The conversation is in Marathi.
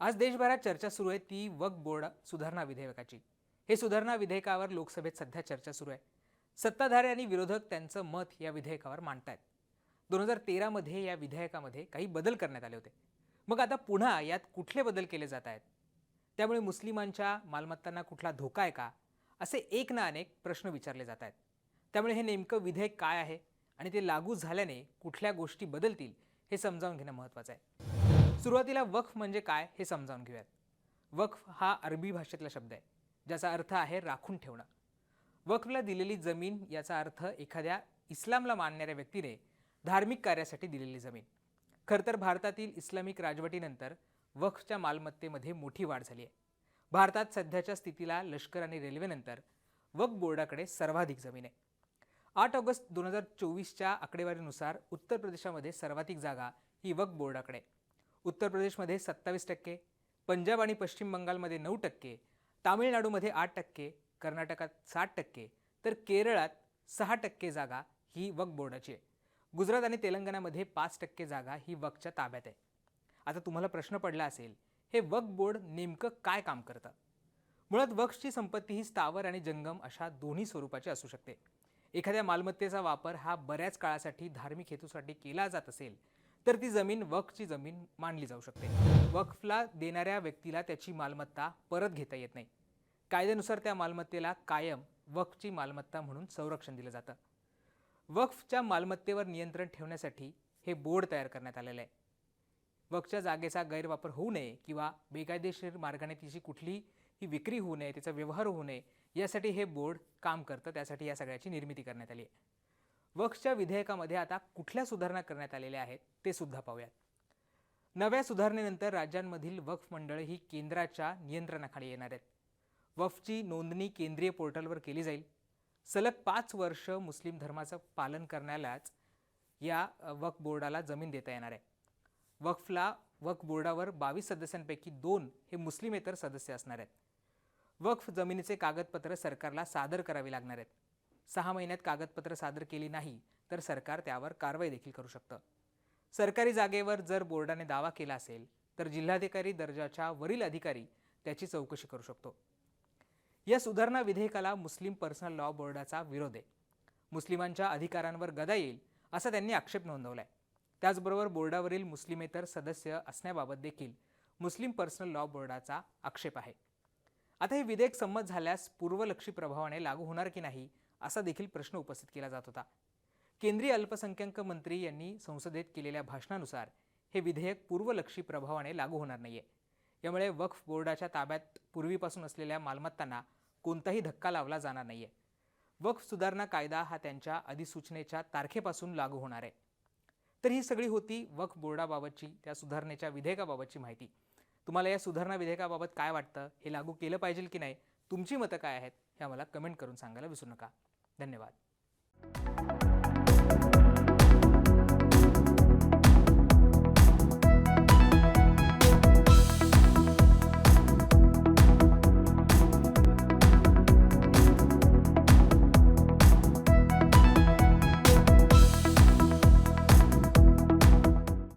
आज देशभरात चर्चा सुरू आहे. ती वक बोर्ड सुधारणा विधेयकाची. हे सुधारणा विधेयकावर लोकसभेत सध्या चर्चा सुरू आहे. सत्ताधारी आणि विरोधक त्यांचं मत या विधेयकावर मांडतायत. दोन हजार तेरामध्ये या विधेयकामध्ये काही बदल करण्यात आले होते. मग आता पुन्हा यात कुठले बदल केले जात आहेत? त्यामुळे मुस्लिमांच्या मालमत्तांना कुठला धोका आहे का? असे एक ना अनेक प्रश्न विचारले जात आहेत. त्यामुळे हे नेमकं विधेयक काय आहे? आणि ते लागू झाल्याने कुठल्या गोष्टी बदलतील हे समजावून घेणं महत्त्वाचं आहे. सुरुवातीला वक्फ म्हणजे काय हे समजावून घेऊयात. वक्फ हा अरबी भाषेतला शब्द आहे ज्याचा अर्थ आहे राखून ठेवणं. वक्फला दिलेली जमीन याचा अर्थ एखाद्या इस्लामला मानणाऱ्या व्यक्तीने धार्मिक कार्यासाठी दिलेली जमीन. खरं तर भारतातील इस्लामिक राजवटीनंतर वक्फच्या मालमत्तेमध्ये मोठी वाढ झाली आहे. भारतात सध्याच्या स्थितीला लष्कर आणि रेल्वेनंतर वक्फ बोर्डाकडे सर्वाधिक जमीन आहे. आठ ऑगस्ट दोन हजार चोवीसच्या आकडेवारीनुसार उत्तर प्रदेशामध्ये सर्वाधिक जागा ही वक्फ बोर्डाकडे आहे. उत्तर प्रदेशमध्ये सत्तावीस टक्के पंजाब आणि पश्चिम बंगालमध्ये नऊ टक्के तामिळनाडूमध्ये आठ टक्के कर्नाटकात साठ टक्के तर केरळात सहा टक्के जागा ही वक्फ बोर्डाची आहे. गुजरात आणि तेलंगणामध्ये पाच टक्के जागा ही वकच्या ताब्यात आहे. आता तुम्हाला प्रश्न पडला असेल हे वक्फ बोर्ड नेमकं काय काम करतं? मुळात वक्सची संपत्ती ही स्थावर आणि जंगम अशा दोन्ही स्वरूपाची असू शकते. एखाद्या मालमत्तेचा वापर हा बऱ्याच काळासाठी धार्मिक हेतूसाठी केला जात असेल तर ती जमीन वक्फची जमीन मानली जाऊ शकते. वक्फला देणाऱ्या व्यक्तीला त्याची मालमत्ता परत घेता येत नाही. कायद्यानुसार त्या मालमत्तेला कायम वक्फची मालमत्ता म्हणून संरक्षण दिलं जातं. वक्फच्या मालमत्तेवर नियंत्रण ठेवण्यासाठी हे बोर्ड तयार करण्यात आलेलं आहे. वक्फच्या जागेचा गैरवापर होऊ नये किंवा बेकायदेशीर मार्गाने तिची कुठली ही विक्री होऊ नये तिचा व्यवहार होऊ नये यासाठी हे बोर्ड काम करतं त्यासाठी या सगळ्याची निर्मिती करण्यात आली आहे. वक्सच्या विधेयकामध्ये आता कुठल्या सुधारणा करण्यात आलेल्या आहेत ते सुद्धा पाहूयात. नव्या सुधारणेनंतर राज्यांमधील वक्फ मंडळ ही केंद्राच्या नियंत्रणाखाली येणार आहेत. वक्फची नोंदणी केंद्रीय पोर्टलवर केली जाईल. सलग पाच वर्ष मुस्लिम धर्माचं पालन करण्यालाच या वक्फ बोर्डाला जमीन देता येणार आहे. वक्फला वक्फ बोर्डावर बावीस सदस्यांपैकी दोन हे मुस्लिमेतर सदस्य असणार आहेत. वक्फ जमिनीचे कागदपत्र सरकारला सादर करावी लागणार आहेत. सहा महिन्यात कागदपत्र सादर केली नाही तर सरकार त्यावर कारवाई देखील करू शकतं. सरकारी जागेवर जर बोर्डाने दावा केला असेल तर जिल्हाधिकारी दर्जाच्या वरील अधिकारी त्याची चौकशी करू शकतो. या सुधारणा विधेयकाला मुस्लिम पर्सनल लॉ बोर्डाचा विरोध आहे. मुस्लिमांच्या अधिकारांवर गदा येईल असा त्यांनी आक्षेप नोंदवलाय. त्याचबरोबर बोर्डावरील मुस्लिमेतर सदस्य असण्याबाबत देखील मुस्लिम पर्सनल लॉ बोर्डाचा आक्षेप आहे. आता हे विधेयक संमत झाल्यास पूर्वलक्षी प्रभावाने लागू होणार की नाही असा देखील प्रश्न उपस्थित केला जात होता. केंद्रीय अल्पसंख्याक मंत्री यांनी संसदेत केलेल्या भाषणानुसार हे विधेयक पूर्वलक्षी प्रभावाने लागू होणार नाहीये. यामुळे वक्फ बोर्डाच्या ताब्यात पूर्वीपासून असलेल्या मालमत्तांना कोणताही धक्का लावला जाणार नाहीये. वक्फ सुधारणा कायदा हा त्यांच्या अधिसूचनेच्या तारखेपासून लागू होणार आहे. तर ही सगळी होती वक्फ बोर्डाबाबतची त्या सुधारणेच्या विधेयकाबाबतची माहिती. तुम्हाला या सुधारणा विधेयकाबाबत काय वाटतं हे लागू केलं पाहिजे की नाही तुमची मतं काय आहेत हे आम्हाला कमेंट करून सांगायला विसरू नका. धन्यवाद.